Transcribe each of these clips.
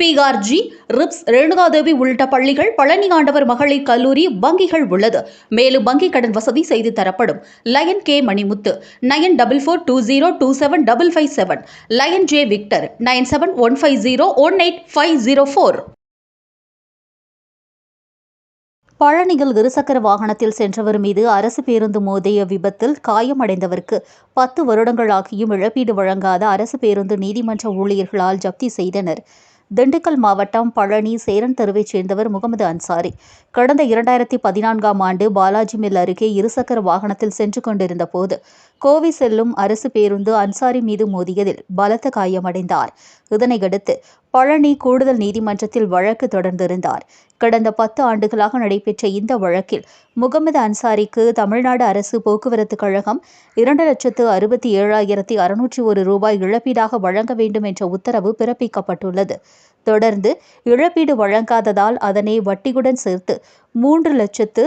PRG ரிப்ஸ் ரேணுகாதேவி உள்ளிட்ட பள்ளிகள் பழனி ஆண்டவர் மகளிர் கல்லூரி வங்கிகள் உள்ளது. மேலும் வங்கி கடன் வசதி செய்து தரப்படும். Lion K Manimuthu nine double four two zero two seven double five seven. Lion J Victor nine seven one five zero one eight five zero four. பழனியில் இருசக்கர வாகனத்தில் சென்றவர் மீது அரசு பேருந்து மோதிய விபத்தில் காயமடைந்தவருக்கு பத்து வருடங்களாகியும் இழப்பீடு வழங்காத அரசு பேருந்து நீதிமன்ற ஊழியர்களால் ஜப்தி செய்தனர். திண்டுக்கல் மாவட்டம் பழனி சேரன் தெருவைச் சேர்ந்தவர் முகமது அன்சாரி. கடந்த இரண்டாயிரத்தி பதினான்காம் ஆண்டு பாலாஜி மில் அருகே இருசக்கர வாகனத்தில் சென்று கொண்டிருந்த போது கோவை செல்லும் அரசு பேருந்து அன்சாரி மீது மோதியதில் பலத்த காயமடைந்தார். இதனையடுத்து பழனி கூடுதல் நீதிமன்றத்தில் வழக்கு தொடர்ந்திருந்தார். கடந்த பத்து ஆண்டுகளாக நடைபெற்ற இந்த வழக்கில் முகமது அன்சாரிக்கு தமிழ்நாடு அரசு போக்குவரத்து கழகம் இரண்டு லட்சத்து அறுபத்தி ஏழாயிரத்தி அறுநூற்றி ஒரு ரூபாய் இழப்பீடாக வழங்க வேண்டும் என்ற உத்தரவு பிறப்பிக்கப்பட்டுள்ளது. தொடர்ந்து இழப்பீடு வழங்காததால் அதனை வட்டியுடன் சேர்த்து மூன்று லட்சத்து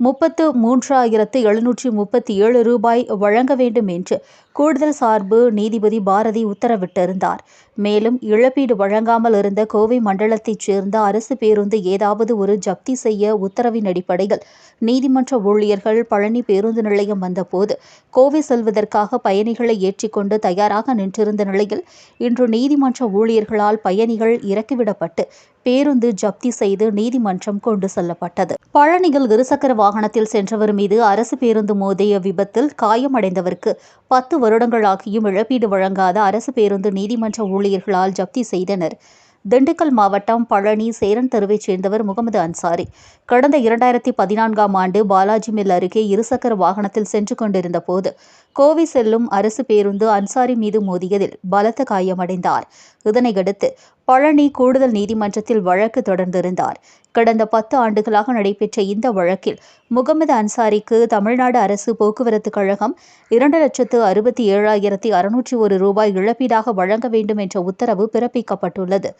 முப்பத்து மூன்றாயிரத்து எழுநூற்றி முப்பத்தி ஏழு ரூபாய் வழங்க வேண்டும் என்று கூடுதல் சார்பு நீதிபதி பாரதி உத்தரவிட்டிருந்தார். மேலும் இழப்பீடு வழங்காமல் இருந்த கோவை மண்டலத்தைச் சேர்ந்த அரசு பேருந்து ஏதாவது ஒரு ஜப்தி செய்ய உத்தரவின் அடிப்படையில் நீதிமன்ற ஊழியர்கள் பழனி பேருந்து நிலையம் வந்தபோது கோவை செல்வதற்காக பயணிகளை ஏற்றிக்கொண்டு தயாராக நின்றிருந்த நிலையில் இன்று நீதிமன்ற ஊழியர்களால் பயணிகள் இறக்கிவிடப்பட்டு பேருந்து ஜப்தி செய்து நீதிமன்றம் கொண்டு செல்லப்பட்டது. பழனியில் இருசக்கர வாகனத்தில் சென்றவர் மீது அரசு பேருந்து மோதிய விபத்தில் காயமடைந்தவருக்கு பத்து வருடங்களாகியும் இழப்பீடு வழங்காத அரசு பேருந்து நீதிமன்ற ஊழியர்களால் ஜப்தி செய்தனர். திண்டுக்கல் மாவட்டம் பழனி சேரன் தெருவைச் சேர்ந்தவர் முகமது அன்சாரி. கடந்த இரண்டாயிரத்தி பதினான்காம் ஆண்டு பாலாஜி மில் அருகே இருசக்கர வாகனத்தில் சென்று கொண்டிருந்த போது கோவை செல்லும் அரசு பேருந்து அன்சாரி மீது மோதியதில் பலத்த காயமடைந்தார். இதனையடுத்து பழனி கூடுதல் நீதிமன்றத்தில் வழக்கு தொடர்ந்திருந்தார். கடந்த பத்து ஆண்டுகளாக நடைபெற்ற இந்த வழக்கில் முகமது அன்சாரிக்கு தமிழ்நாடு அரசு போக்குவரத்து கழகம் இரண்டு லட்சத்து அறுபத்தி ஏழாயிரத்தி அறுநூற்றி ஒரு ரூபாய் இழப்பீடாக வழங்க வேண்டும் என்ற உத்தரவு பிறப்பிக்கப்பட்டுள்ளது.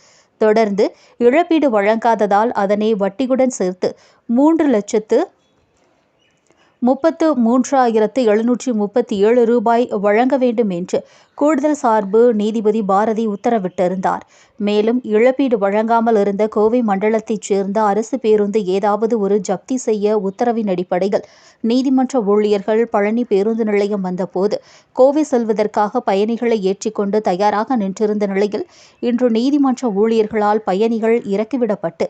தொடர்ந்து இழப்பீடு வழங்காததால் அதனை வட்டியுடன் சேர்த்து மூன்று லட்சத்து முப்பத்து மூன்றாயிரத்து எழுநூற்றி முப்பத்தி ஏழு ரூபாய் வழங்க வேண்டும் என்று கூடுதல் சார்பு நீதிபதி பாரதி உத்தரவிட்டிருந்தார். மேலும் இழப்பீடு வழங்காமல் இருந்த கோவை மண்டலத்தைச் சேர்ந்த அரசு பேருந்து ஏதாவது ஒரு ஜப்தி செய்ய உத்தரவின் அடிப்படையில் நீதிமன்ற ஊழியர்கள் பழனி பேருந்து நிலையம் வந்தபோது கோவை செல்வதற்காக பயணிகளை ஏற்றிக்கொண்டு தயாராக நின்றிருந்த நிலையில் இன்று நீதிமன்ற ஊழியர்களால் பயணிகள் இறக்கிவிடப்பட்டு